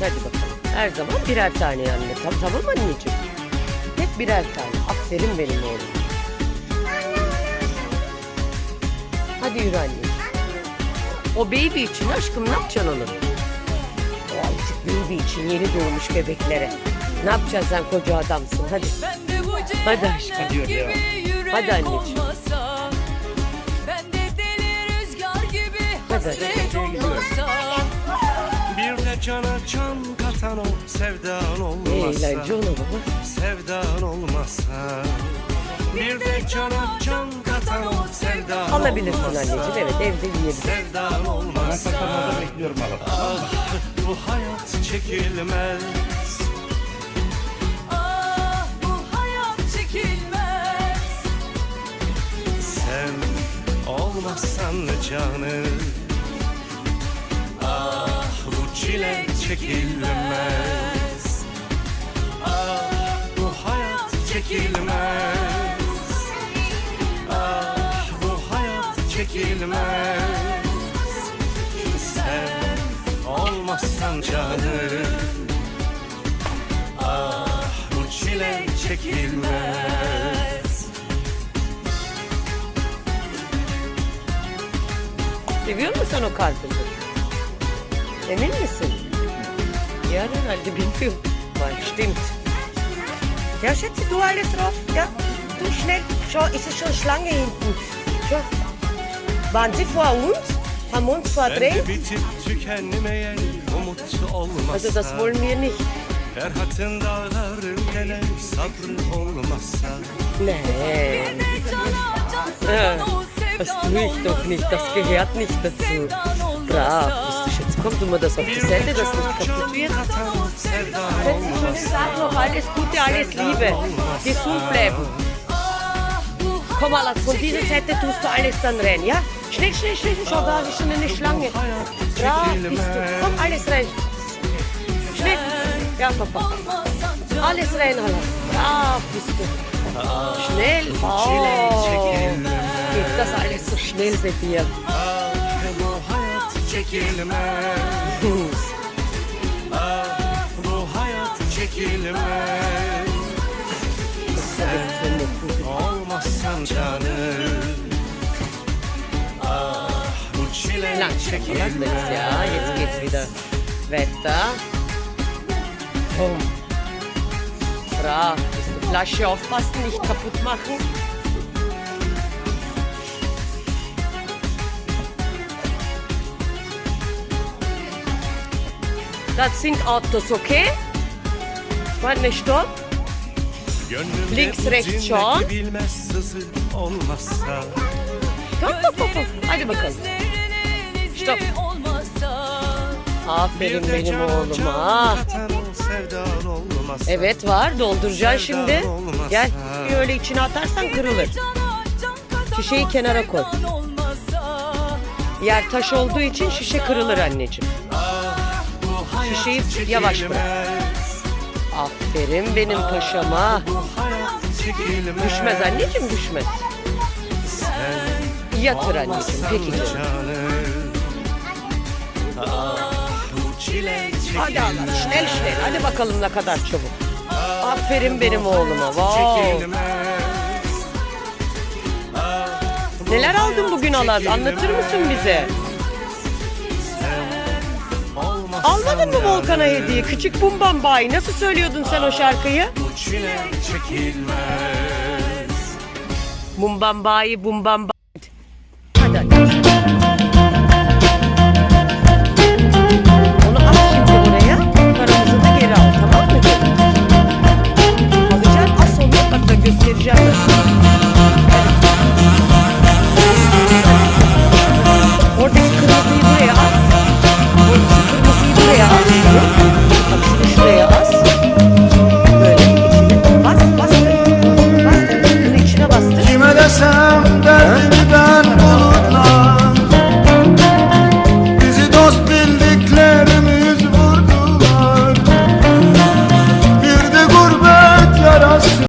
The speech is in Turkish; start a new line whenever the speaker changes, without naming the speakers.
Hadi bakalım. Her zaman birer tane anne. Tamam, tamam anneciğim. Hep birer tane. Aferin benim oğlum. Hadi yürü anneciğim. O baby için aşkım ne yapacaksın onu? O azıcık baby için yeni doğmuş bebeklere. Ne yapacaksın sen koca adamsın hadi. Hadi aşkım.
gibi yürek
Hadi anneciğim. Hadi.
de cana can katan o sevdan
eğlence baba.
Sevdan olmasa Bir de cana can katan o sevdan
Alabilirsin anneciğim evet evde yiyebilirsin.
Sevdan olmasa
bekliyorum abi.
Ah bu hayat çekilmez
Ah bu hayat çekilmez
Sen olmazsan canım çile çekilmez. Ah bu hayat çekilmez. Ah bu hayat çekilmez. Sen olmazsan canım. Ah bu çile çekilmez.
Seviyor musun o karpuzu? Emin misin? Ya herhalde bilmiyorum. Var stimmt. Ja, Schätze, du alles drauf? Ja, du schnell. Schau, ist es schon Schlange hinten? Schau. Waren sie vor uns? Haben uns verdrängt? Also das wollen wir nicht.
Ferhat'ın dağları gelen sabrı olmazsa
o
Das tue ich doch nicht, das gehört nicht dazu. Brav,
olmasa.
bist du Schatz. Komm, du mal das auf die Seite, dass nicht kaputt wird. Schönen Tag noch, alles Gute, alles Liebe. Gesund bleiben. Komm mal,
hayat
von dieser Seite tust du alles dann rein, ja? Schnell, schnell, schnell, schau, da ist schon eine Schlange. Brav bist du. Komm, alles rein. Schnell. Ja, Papa. Alles rein, Hala. Brav bist du. Schnell. Oh. Geht das alles so schnell bei dir?
Çekilmez Ah bu hayat çekilmez Olmazsan canım Ah bu çile çekilmez
das, ja. Jetzt geht's wieder weiter. Boom. Brav. Flasche aufpassen, nicht kaputt machen. Das sind Autos, okay? Stopp.
Gönlümde
Links, rechts,
olmazsa
Hop hop hop hop. Hadi bakalım. Stop.
olmazsa
Aferin benim oğluma. Evet var dolduracaksın şimdi. Gel bir öyle içine atarsan kırılır. Şişeyi kenara koy. Yer taş olduğu için şişe kırılır anneciğim. Şişeyi yavaş bırak. Aferin benim paşama. Düşmez anneciğim düşmez. Yatır anneciğim peki Hadi Allah schnell schnell. Hadi bakalım ne kadar çabuk. Aferin benim oğluma. Wow. Neler aldın bugün Alaz? Anlatır mısın bize? Almadın mı Volkan'a hediye? Küçük Bumban Bay. Nasıl söylüyordun sen o şarkıyı?
Bu çile çekilmez.
Bumban Bay, Bumban